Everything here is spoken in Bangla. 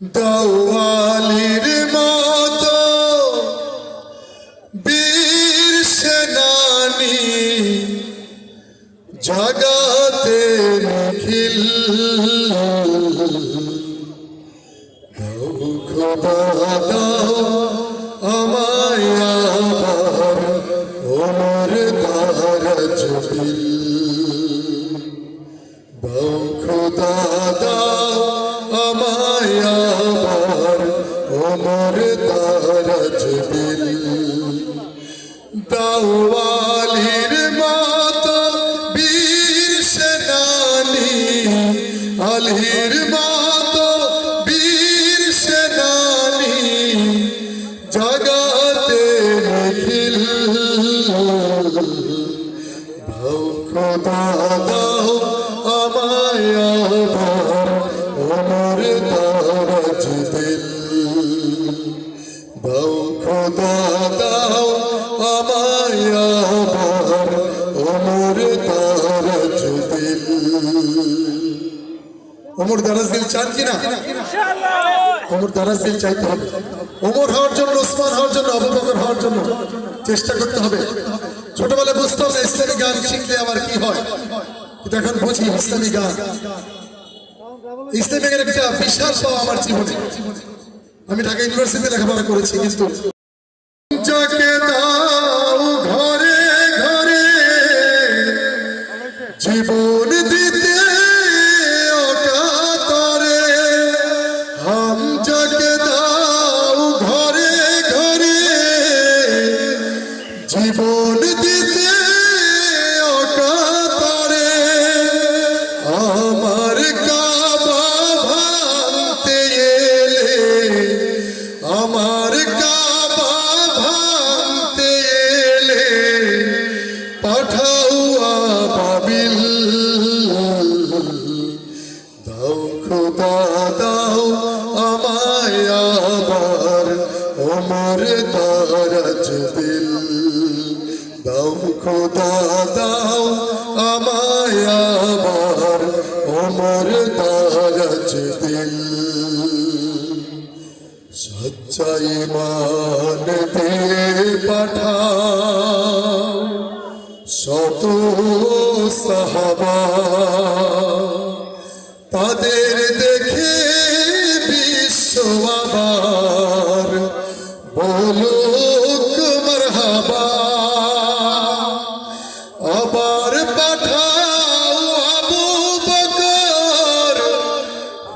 দওয়ালির মতো বীর সেনানি জগতে নিখিল। খোদা দাওয়ালির মতো বীর সেনানি আলহির মতো ওমর দারাজ দিল চান কিনা? ওমর দারাজ দিল চাইতে হবে। ওমর হওয়ার জন্য, ওসমান হওয়ার জন্য, আবু বকর হওয়ার জন্য চেষ্টা করতে হবে। ছোটবেলায় বুঝতাম না, ইসলামী গান শিখলে আমার কি হয়? কিন্তু এখন বুঝি ইসলামী গান। ইসলামী গানের একটা বিশাল পাওয়া আমার জীবনে। আমি ঢাকা ইউনিভার্সিটিতে লেখাপড়া করেছি, কিন্তু জীবন দিতে অকাতরে আমার কাবা ভাঙতে এলে, আমার কাবা ভাঙতে এলে, পাঠাও আবাবিল। দাও খোদা, দাও আমায় আবার দিল দাও খোদা দাও আমায় আবার ওমর দারাজ দিল। সচ্চাই মান দিয়ে পাঠাও শত সাহাবা। তাদের দেখে বিশ্ব আবার বলুক মারহাবা।